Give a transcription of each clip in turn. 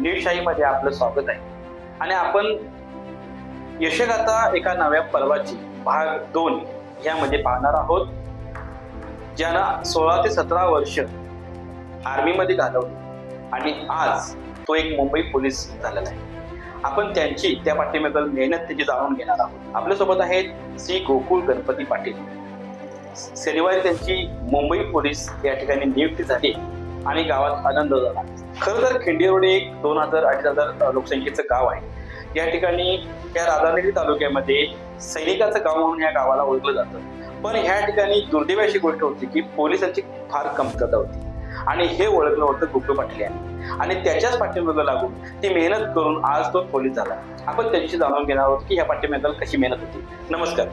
नीळशाहीमध्ये आपलं स्वागत आहे. आणि आपण यशगाथा एका नव्या पर्वाची भाग दोन यामध्ये पाहणार आहोत. ज्यांना सोळा ते सतरा वर्ष आर्मीमध्ये घालवली आणि आज तो एक मुंबई पोलीस झालेला आहे. आपण त्यांची त्या पाठीमागील मेहनत त्याची जाणून घेणार आहोत. आपल्यासोबत आहेत श्री गोकुळ गणपती पाटील. शनिवारी त्यांची मुंबई पोलीस या ठिकाणी नियुक्ती झाली आणि गावात आनंद झाला. खरं तर खिंडीरोड एक दोन हजार अडीच हजार लोकसंख्येचं गाव आहे. या ठिकाणी या राधानगरी तालुक्यामध्ये सैनिकाचं गाव म्हणून या गावाला ओळखलं जातं. पण ह्या ठिकाणी दुर्दैवी अशी गोष्ट होती की पोलिसांची फार कमतरता होती. आणि हे ओळखलं होतं गुप्त पाटील यांनी. आणि त्याच्याच पाठिंब्याला लागून ती मेहनत करून आज तो पोलीस झाला. आपण त्याच्याशी जाणून घेणार आहोत की ह्या पाठिंब्याबद्दल कशी मेहनत होती. नमस्कार.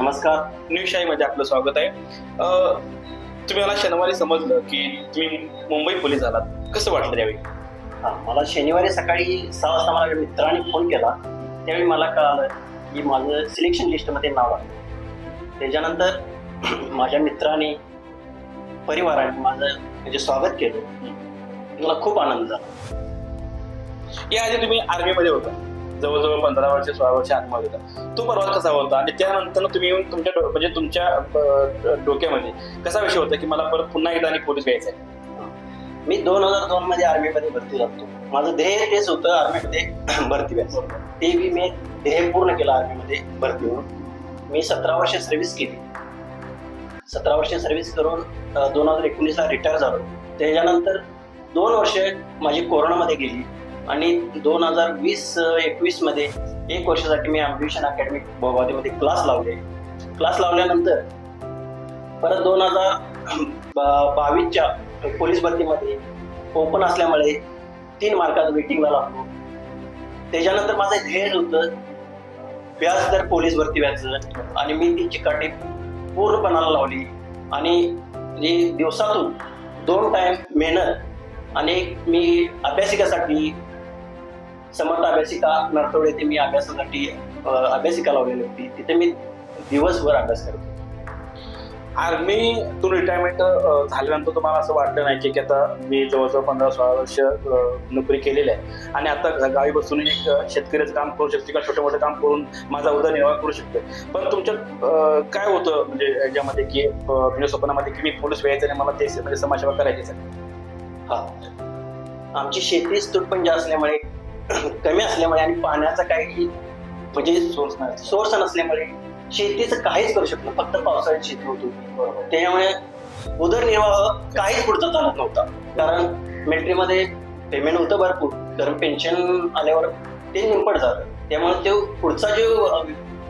नमस्कार. न्यूशाहीमध्ये आपलं स्वागत आहे. तुम्ही मला शनिवारी समजलं की तुम्ही मुंबई पोलीस झालात. कसं वाटलं त्यावेळी? हा, मला शनिवारी सकाळी सहा वाजता माझ्या मित्राने फोन केला. त्यावेळी मला कळालं की माझं सिलेक्शन लिस्टमध्ये नाव आहे. त्याच्यानंतर माझ्या मित्राने परिवाराने माझं म्हणजे स्वागत केलं. मला खूप आनंद झाला. या आधी तुम्ही आर्मीमध्ये होता. जवळजवळ पंधरा वर्ष सोळा वर्ष आर्मीमध्ये होता. तो प्रवास कसा होता? आणि त्यानंतर तुम्ही येऊन तुमच्या म्हणजे तुमच्या डोक्यामध्ये कसा विषय होता की मला परत पुन्हा एकदा आणि पोलीस व्हायचं आहे मी दोन हजार दोन मध्ये आर्मीमध्ये भरती झालो माझं ध्येय तेच होतं आर्मीमध्ये भरती व्हायचं. ते बी मी ध्येय पूर्ण केलं आर्मीमध्ये भरती होऊन. मी सतरा वर्ष सर्व्हिस केली. सतरा वर्ष सर्व्हिस करून दोन हजार एकोणीसला रिटायर झालो. त्याच्यानंतर दोन वर्ष माझी कोरोनामध्ये गेली. आणि दोन हजार वीस एकवीसमध्ये एक वर्षासाठी मी अम्बिशन अकॅडमी मध्ये क्लास लावले. क्लास लावल्यानंतर परत दोन हजार बावीसच्या पोलीस भरतीमध्ये ओपन असल्यामुळे तीन मार्कात वेटिंगला लागलो त्याच्यानंतर माझं ध्येय होतं व्याज दर पोलीस भरती व्याज आणि मी ती चिकाटी पूर्णपणाला लावली. आणि जे दिवसातून दोन टाइम मेहनत आणि मी अभ्यासिकासाठी समर्थ अभ्यासिका नरतोड येथे मी अभ्यासासाठी अभ्यासिका लावलेली होती. तिथे मी दिवसभर अभ्यास करतो आर्मीतून रिटायरमेंट झाल्यानंतर तुम्हाला असं वाटलं नाही की आता मी जवळजवळ पंधरा सोळा वर्ष नोकरी केलेली आहे. आणि आता गावी बसून एक शेतकरीच शेतकऱ्याचं काम करू शकते किंवा छोटं मोठं काम करून माझा उदरनिर्वाह करू शकते. पण तुमच्या काय होतं म्हणजे याच्यामध्ये की अं, तुमच्या स्वप्नामध्ये की मी पोलीस व्हायचं आणि मला ते म्हणजे समाजसेवा करायची आहे. हा. आमची शेतीच तुटपंज असल्यामुळे कमी असल्यामुळे आणि पाण्याचा काही म्हणजे सोर्स नाही. सोर्स नसल्यामुळे शेतीचं काहीच करू शकलो फक्त पावसाळ्यात शेती होती. त्यामुळे उदरनिर्वाह काहीच पुढचा चालत नव्हता. कारण मिलिटरीमध्ये पेमेंट होतं भरपूर. कारण पेन्शन आल्यावर ते निंपट झालं. त्यामुळे ते पुढचा जो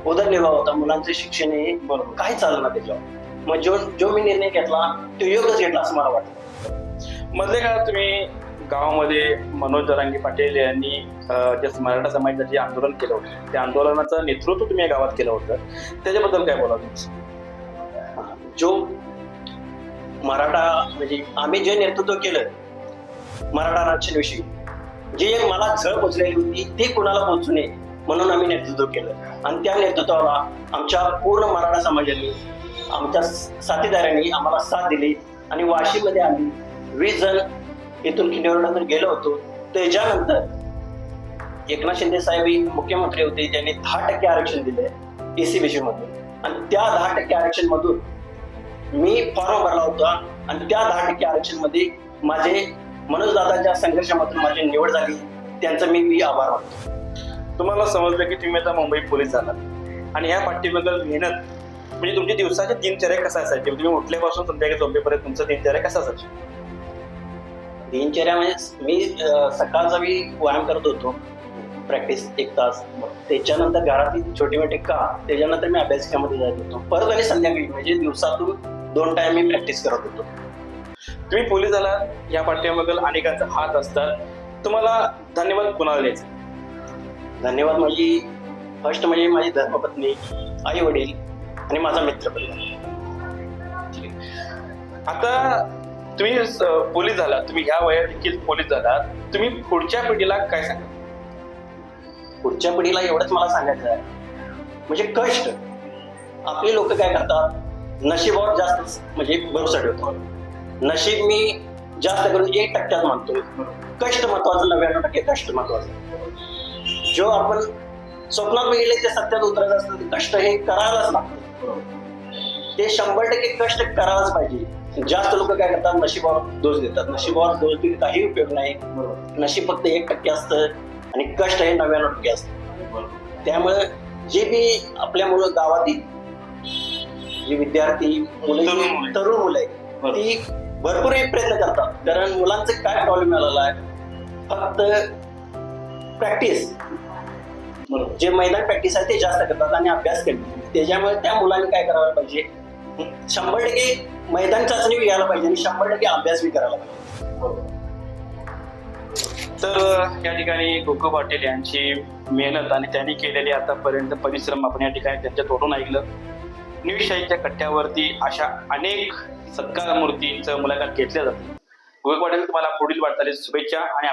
उदरनिर्वाह होता मुलांचे शिक्षण हे बरोबर काही चाललं ना त्याच्यावर. मग जो जो मी निर्णय घेतला तो योग्यच घेतला असं मला वाटतं. मधल्या काळात तुम्ही गावामध्ये मनोज दरांगी पाटील यांनी जे मराठा समाजाचं जे आंदोलन केलं होतं त्या आंदोलनाचं नेतृत्व तुम्ही या गावात केलं होतं. त्याच्याबद्दल काय बोला तुम्ही? जो मराठा म्हणजे आम्ही जे नेतृत्व केलं मराठा आरक्षणाविषयी जे एक मला झळ पोचलेली होती ते कुणाला पोचू नये म्हणून आम्ही नेतृत्व केलं. आणि त्या नेतृत्वाला आमच्या पूर्ण मराठा समाजाने आमच्या साथीदारांनी आम्हाला साथ दिली. आणि वाशीमध्ये आम्ही वीस जण इथून किनेवरनंतर गेलो होतो. त्याच्यानंतर एकनाथ शिंदे साहेब हे मुख्यमंत्री होते ज्यांनी दहा टक्के आरक्षण दिले एसीबीसी मधून. आणि त्या दहा टक्के आरक्षण मधून मी फॉर्म भरला होता आणि त्या दहा टक्के आरक्षणमध्ये माझे मनोज दादाच्या संघर्षामधून माझी निवड झाली. त्यांचा मी मी आभार मानतो. तुम्हाला समजलं की तुम्ही आता मुंबई पोलीस झाला आणि या पाठीबद्दल मेहनत म्हणजे तुमची दिवसाच्या दिनचर्या कसा असायची? म्हणजे तुम्ही उठल्यापासून संध्याकाळी झोपेपर्यंत तुमचा दिनचर्या कसा असायची? दिनचर्या म्हणजे मी सकाळचा मी व्यायाम करत होतो. प्रॅक्टिस एक तास. त्याच्यानंतर घरातील छोटी मोठी का त्याच्यानंतर मी अभ्यासिकामध्ये जात होतो. परत आणि संध्याकाळी म्हणजे दिवसातून दोन टाइम मी प्रॅक्टिस करत होतो. तुम्ही पोलीस झाला या पाठीमागील अनेकांचा हात असतात. तुम्हाला धन्यवाद कुणाला द्यायचा? धन्यवाद म्हणजे, माझी फर्स्ट म्हणजे माझी धर्मपत्नी आई वडील आणि माझा मित्र परिवार आता तुम्ही पोलीस झाला तुम्ही ह्या वयात देखील पोलीस झाला तुम्ही पुढच्या पिढीला काय सांगा पुढच्या पिढीला एवढंच मला सांगायचं आहे. म्हणजे कष्ट. आपली लोक काय करतात? नशिबावर जास्त म्हणजे भरोसा ठेवतो नशीब मी जास्त करून एक टक्क्यात मानतोय. कष्ट महत्वाचं नव्याण्णव टक्के कष्ट महत्वाचं. जो आपण स्वप्नात बघितले ते सत्यात उतरायचं असतं कष्ट हे करायलाच लागतं. ते शंभर टक्के कष्ट करायलाच पाहिजे. जास्त लोक काय करतात? नशिबावर दोष देतात. नशिबावर दोष देऊन काही उपयोग नाही. नशीब फक्त एक टक्के असतं आणि कष्ट हे नव्याण्णव टक्के असतं. त्यामुळे जे बी आपल्या मुलं गावातील जे विद्यार्थी मुलं तरुण मुलं. आहेत. ती भरपूर प्रयत्न करतात. कारण मुलांचं काय प्रॉब्लेम आलेला आहे? फक्त प्रॅक्टिस जे मैदान प्रॅक्टिस आहे ते जास्त करतात आणि अभ्यास करतात. त्याच्यामुळे त्या मुलांनी काय करायला पाहिजे? शंभर टक्के मैदान चाचणी बी घ्यायला पाहिजे आणि शंभर टक्के अभ्यास बी करायला पाहिजे. तर या ठिकाणी गोकू पाटील यांची मेहनत आणि त्यांनी केलेली आतापर्यंत परिश्रम आपण या ठिकाणी त्यांच्या तोडून ऐकलं. न्यूजशाहीच्या कट्ट्यावरती अशा अनेक सत्कार मूर्तींचं मुलाखत घेतल्या जाते. गोकू पाटील तुम्हाला पुढील वाटचालीस शुभेच्छा आणि